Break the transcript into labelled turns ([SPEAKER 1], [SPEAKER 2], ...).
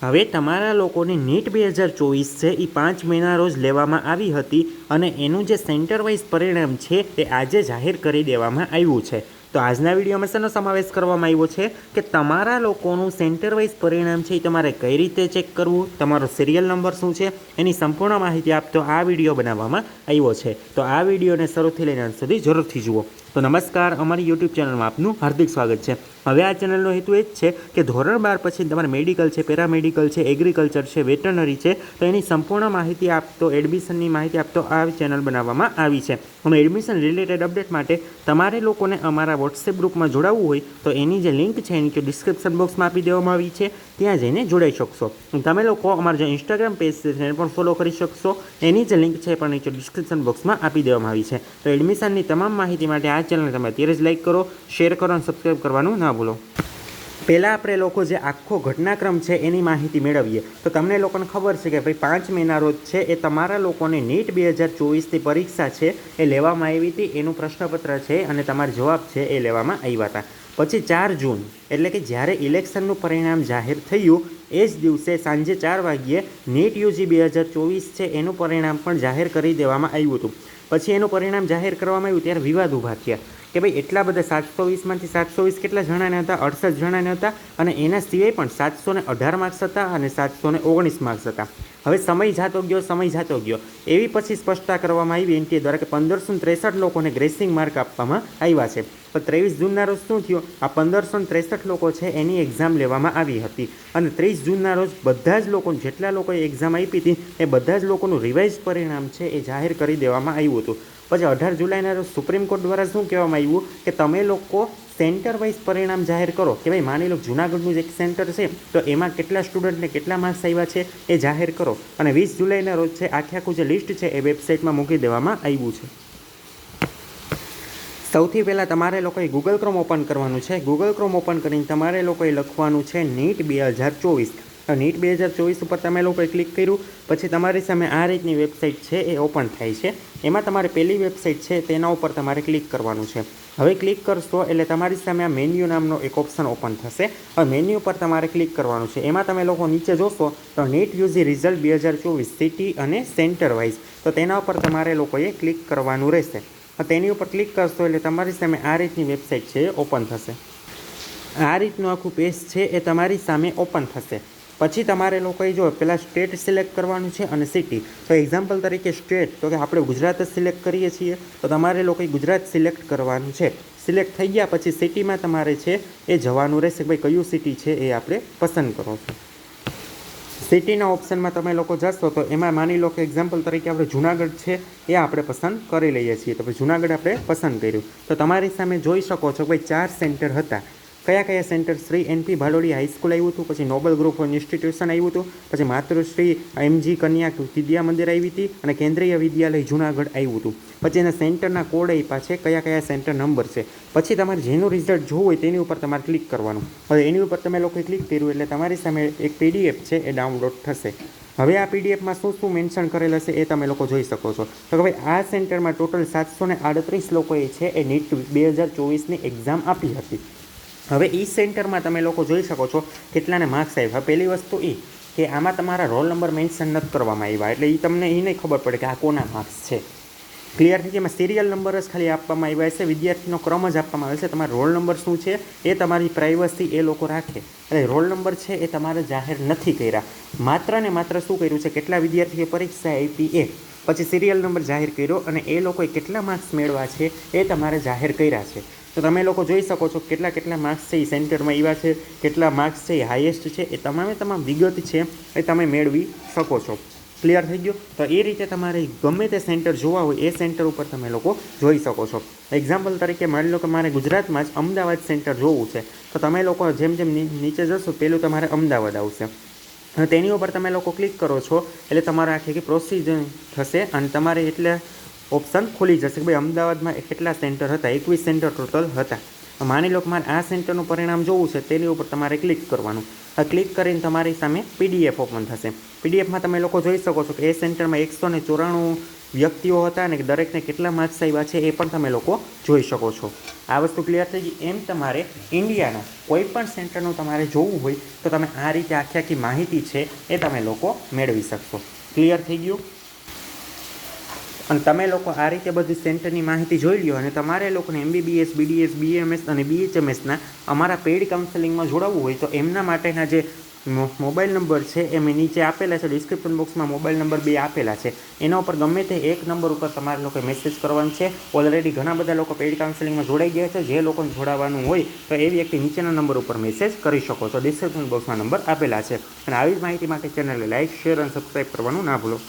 [SPEAKER 1] હવે તમારા લોકોની નીટ બે હજાર ચોવીસ છે એ પાંચ મહિના રોજ લેવામાં આવી હતી અને એનું જે સેન્ટર વાઇઝ પરિણામ છે એ આજે જાહેર કરી દેવામાં આવ્યું છે. તો આજના વિડીયોમાં શેનો સમાવેશ કરવામાં આવ્યો છે કે તમારા લોકોનું સેન્ટર વાઇઝ પરિણામ છે એ તમારે કઈ રીતે ચેક કરવું, તમારો સિરિયલ નંબર શું છે, એની સંપૂર્ણ માહિતી આપતો આ વીડિયો બનાવવામાં આવ્યો છે. તો આ વિડીયોને શરૂથી લઈને અંત સુધી જરૂરથી જુઓ. તો નમસ્કાર, અમારી યુટ્યુબ ચેનલમાં આપનું હાર્દિક સ્વાગત છે. હવે આ ચેનલનો હેતુ એ જ છે કે ધોરણ બાર પછી તમારે મેડિકલ છે પેરામેડિકલ છે એગ્રીકલ્ચર છે વેટરનરી છે, તો એની સંપૂર્ણ માહિતી આપતો એડમિશનની માહિતી આપતો આ ચેનલ બનાવવામાં આવી છે. અને એડમિશન રિલેટેડ અપડેટ માટે તમારે લોકોને અમારા વોટ્સએપ ગ્રુપમાં જોડાવવું હોય તો એની જે લિંક છે એની ડિસ્ક્રિપ્શન બોક્સમાં આપી દેવામાં આવી છે. ત્યાં જઈને જોડાઈ શકશો. તમે લોકો અમારા જે ઇન્સ્ટાગ્રામ પેજ છે એને પણ ફોલો કરી શકશો. એની જે લિંક છે પણ નીચે ડિસ્ક્રિપ્શન બોક્સમાં આપી દેવામાં આવી છે. તો એડમિશનની તમામ માહિતી માટે આ ચેનલને તમે અત્યારે જ લાઈક કરો શેર કરો અને સબસ્ક્રાઈબ કરવાનું ના ભૂલો. પહેલાં આપણે લોકો જે આખો ઘટનાક્રમ છે એની માહિતી મેળવીએ. તો તમને લોકોને ખબર છે કે ભાઈ પાંચ મહિના રોજ છે એ તમારા લોકોને નીટ બે હજાર ચોવીસની પરીક્ષા છે એ લેવામાં આવી હતી. એનું પ્રશ્નપત્ર છે અને તમારો જવાબ છે એ લેવામાં આવ્યા હતા. પછી ચાર જૂન, એટલે કે જ્યારે ઇલેક્શનનું પરિણામ જાહેર થયું, એ જ દિવસે સાંજે ચાર વાગ્યે નીટ યુજી બે હજાર ચોવીસ છે, એનું પરિણામ પણ જાહેર કરી દેવામાં આવ્યું હતું. પછી એનું પરિણામ જાહેર કરવામાં આવ્યું, ત્યારે વિવાદ ઊભા થયા. કે ભાઈ એટલા બધા સાતસો વીસમાંથી સાતસો વીસ કેટલા જણાને હતા? અડસઠ જણાને હતા અને એના સિવાય પણ સાતસો ને અઢાર માર્ક્સ હતા અને સાતસો ને ઓગણીસ માર્ક્સ હતા. હવે સમય જાતો ગયો, સમય જાતો ગયો. એવી પછી સ્પષ્ટતા કરવામાં આવી એનટીએ દ્વારા કે પંદરસો ત્રેસઠ લોકોને ગ્રેસિંગ માર્ક આપવામાં આવ્યા છે. પણ ત્રેવીસ જૂનના રોજ શું થયું? આ પંદરસો ત્રેસઠ લોકો છે એની એક્ઝામ લેવામાં આવી હતી. અને ત્રીસ જૂનના રોજ બધા જ લોકો, જેટલા લોકોએ એક્ઝામ આપી હતી, એ બધા જ લોકોનું રિવાઇઝ પરિણામ છે એ જાહેર કરી દેવામાં આવ્યું હતું. પછી અઢાર જુલાઈના રોજ સુપ્રીમ કોર્ટ દ્વારા શું કહેવામાં આવ્યું? કે તમે લોકો સેન્ટર વાઇઝ પરિણામ જાહેર કરો. કે ભાઈ, માની લો જુનાગઢનું જે એક સેન્ટર છે, તો એમાં કેટલા સ્ટુડન્ટને કેટલા માર્ક્સ આવ્યા છે એ જાહેર કરો. અને વીસ જુલાઈના રોજ છે, આખે આખું જે લિસ્ટ છે એ વેબસાઇટમાં મૂકી દેવામાં આવ્યું છે. સૌથી પહેલાં તમારે લોકોએ ગૂગલ ક્રોમ ઓપન કરવાનું છે. ગૂગલ ક્રોમ ઓપન કરીને તમારે લોકોએ લખવાનું છે નીટ બે હજાર ચોવીસ. નીટ બે હજાર ચોવીસ ઉપર તમે લોકોએ ક્લિક કર્યું. પછી તમારી સામે આ રીતની વેબસાઇટ છે, એ ઓપન થાય છે. એમાં તમારે પહેલી વેબસાઇટ છે, તેના ઉપર તમારે ક્લિક કરવાનું છે. હવે ક્લિક કરશો એટલે તમારી સામે આ મેન્યુ નામનો એક ઓપ્શન ઓપન થશે. હવે મેન્યુ પર તમારે ક્લિક કરવાનું છે. એમાં તમે લોકો નીચે જોશો તો નીટ યુઝી રિઝલ્ટ બે હજાર ચોવીસ સિટી અને સેન્ટર વાઇઝ. તો તેના ઉપર તમારે લોકોએ ક્લિક કરવાનું રહેશે. તેની ઉપર ક્લિક કરશો એટલે તમારી સામે આ રીતની વેબસાઇટ છે, એ ઓપન થશે. આ રીતનું આખું પેજ છે, એ તમારી સામે ઓપન થશે. પછી તમારે લોકોએ જો પહેલાં સ્ટેટ સિલેક્ટ કરવાનું છે અને સિટી. તો એક્ઝામ્પલ તરીકે સ્ટેટ, તો કે આપણે ગુજરાત જ સિલેક્ટ કરીએ છીએ, તો તમારે લોકોએ ગુજરાત સિલેક્ટ કરવાનું છે. સિલેક્ટ થઈ ગયા પછી સિટીમાં તમારે છે એ જવાનું રહેશે ભાઈ કયું સિટી છે એ આપણે પસંદ કરો છો. સિટીના ઓપ્શનમાં તમે લોકો જશો તો એમાં માની લો કે એક્ઝામ્પલ તરીકે આપણે જુનાગઢ છે એ આપણે પસંદ કરી લઈએ છીએ. તો ભાઈ જુનાગઢ આપણે પસંદ કર્યું. તો તમારી સામે જોઈ શકો છો ભાઈ ચાર સેન્ટર હતા. કયા કયા centre Shri NP Bhadodi high school આવ્યું હતું? પછી નોબલ ગ્રુપ ઇન્સ્ટિટ્યુશન આવ્યું હતું. પછી માતૃશ્રી એમજી કન્યા વિદ્યા મંદિર આવી હતી અને કેન્દ્રીય વિદ્યાલય જુનાગઢ આવ્યું હતું. પછી એના સેન્ટરના કોડ આપ્યા છે, કયા કયા સેન્ટર નંબર છે. પછી તમારે જેનું રિઝલ્ટ જોવું હોય તેની ઉપર તમારે ક્લિક કરવાનું. હવે એની ઉપર તમે લોકોએ ક્લિક કર્યું એટલે તમારી સામે એક પીડીએફ છે, એ ડાઉનલોડ થશે. હવે આ પીડીએફમાં શું શું મેન્શન કરેલ હશે એ તમે લોકો જોઈ શકો છો. તો કે ભાઈ આ સેન્ટરમાં ટોટલ સાતસો ને આડત્રીસ લોકોએ છે, એ નીટ બે હજાર ચોવીસની એક્ઝામ આપી હતી. હવે ઈ સેન્ટરમાં તમે લોકો જોઈ શકો છો કેટલાને માર્ક્સ આવ્યા. પહેલી વસ્તુ એ કે આમાં તમારા રોલ નંબર મેન્શન નથી કરવામાં આવ્યા. એટલે એ તમને એ નહીં ખબર પડે કે આ કોના માર્ક્સ છે. ક્લિયર થઈ એમાં સિરિયલ નંબર જ ખાલી આપવામાં આવ્યા છે. વિદ્યાર્થીનો ક્રમ જ આપવામાં આવે છે. તમારો રોલ નંબર શું છે? એ તમારી પ્રાઇવસી એ લોકો રાખે. એટલે રોલ નંબર છે એ તમારે જાહેર નથી કર્યા. માત્ર ને માત્ર શું કર્યું છે? કેટલા વિદ્યાર્થીએ પરીક્ષા આપી એ. પછી સિરિયલ નંબર જાહેર કર્યો અને એ લોકોએ કેટલા માર્ક્સ મેળવ્યા છે? એ તમારે જાહેર કર્યા છે. તો તમે લોકો જોઈ શકો છો કેટલા કેટલા માર્ક્સ છે એ સેન્ટરમાં એવા છે, કેટલા માર્ક્સ છે એ હાઈએસ્ટ છે, એ તમામે તમામ વિગત છે એ તમે મેળવી શકો છો. ક્લિયર થઈ ગયો? તો એ રીતે તમારે ગમે તે સેન્ટર જોવા હોય, એ સેન્ટર ઉપર તમે લોકો જોઈ શકો છો. એક્ઝામ્પલ તરીકે માની લો કે મારે ગુજરાતમાં જ અમદાવાદ સેન્ટર જોવું છે, તો તમે લોકો જેમ જેમ નીચે જશો પેલું તમારે અમદાવાદ આવશે. તેની ઉપર તમે લોકો ક્લિક કરો છો, એટલે તમારે આખી પ્રોસિજર થશે અને તમારે એટલે ઓપ્શન ખુલી જશે કે ભાઈ અમદાવાદમાં કેટલા સેન્ટર હતા? એકવીસ સેન્ટર ટોટલ હતા. માની લો કે મારે આ સેન્ટરનું પરિણામ જોવું છે, તેની ઉપર તમારે ક્લિક કરવાનું. આ ક્લિક કરીને તમારી સામે પીડીએફ ઓપન થશે. પીડીએફમાં તમે લોકો જોઈ શકો છો કે એ સેન્ટરમાં એકસો ને ચોરાણું વ્યક્તિઓ હતા અને દરેકને કેટલા માર્ક્સ આવ્યા છે એ પણ તમે લોકો જોઈ શકો છો. આ વસ્તુ ક્લિયર થઈ ગઈ. એમ તમારે ઇન્ડિયાના કોઈ પણ સેન્ટરનું તમારે જોવું હોય તો તમે આ રીતે આખી આખી માહિતી છે એ તમે લોકો મેળવી શકશો. ક્લિયર થઈ ગયું? અને તમે લોકો આ રીતે બધી સેન્ટરની માહિતી જોઈ લ્યો અને તમારે લોકોને એમબીબીએસ બીડીએસ બીએમએસ અને બીએચએમએસના અમારા પેઇડ કાઉન્સેલિંગમાં જોડાવવું હોય તો એમના માટેના જે મોબાઈલ નંબર છે, એ મેં નીચે આપેલા છે ડિસ્ક્રિપ્શન બોક્સમાં મોબાઈલ નંબર બે આપેલા છે. એના ઉપર ગમે તે એક નંબર ઉપર તમારે લોકો મેસેજ કરવાનો છે. ઓલરેડી ઘણા બધા લોકો પેઇડ કાઉન્સેલિંગમાં જોડાઈ ગયા છે. જે લોકોને જોડાવાનું હોય તો એ વ્યક્તિ નીચેના નંબર ઉપર મેસેજ કરી શકો છો. ડિસ્ક્રિપ્શન બોક્સમાં નંબર આપેલા છે. અને આવી જ માહિતી માટે ચેનલને લાઇક શેર અને સબસ્ક્રાઈબ કરવાનું ના ભૂલો.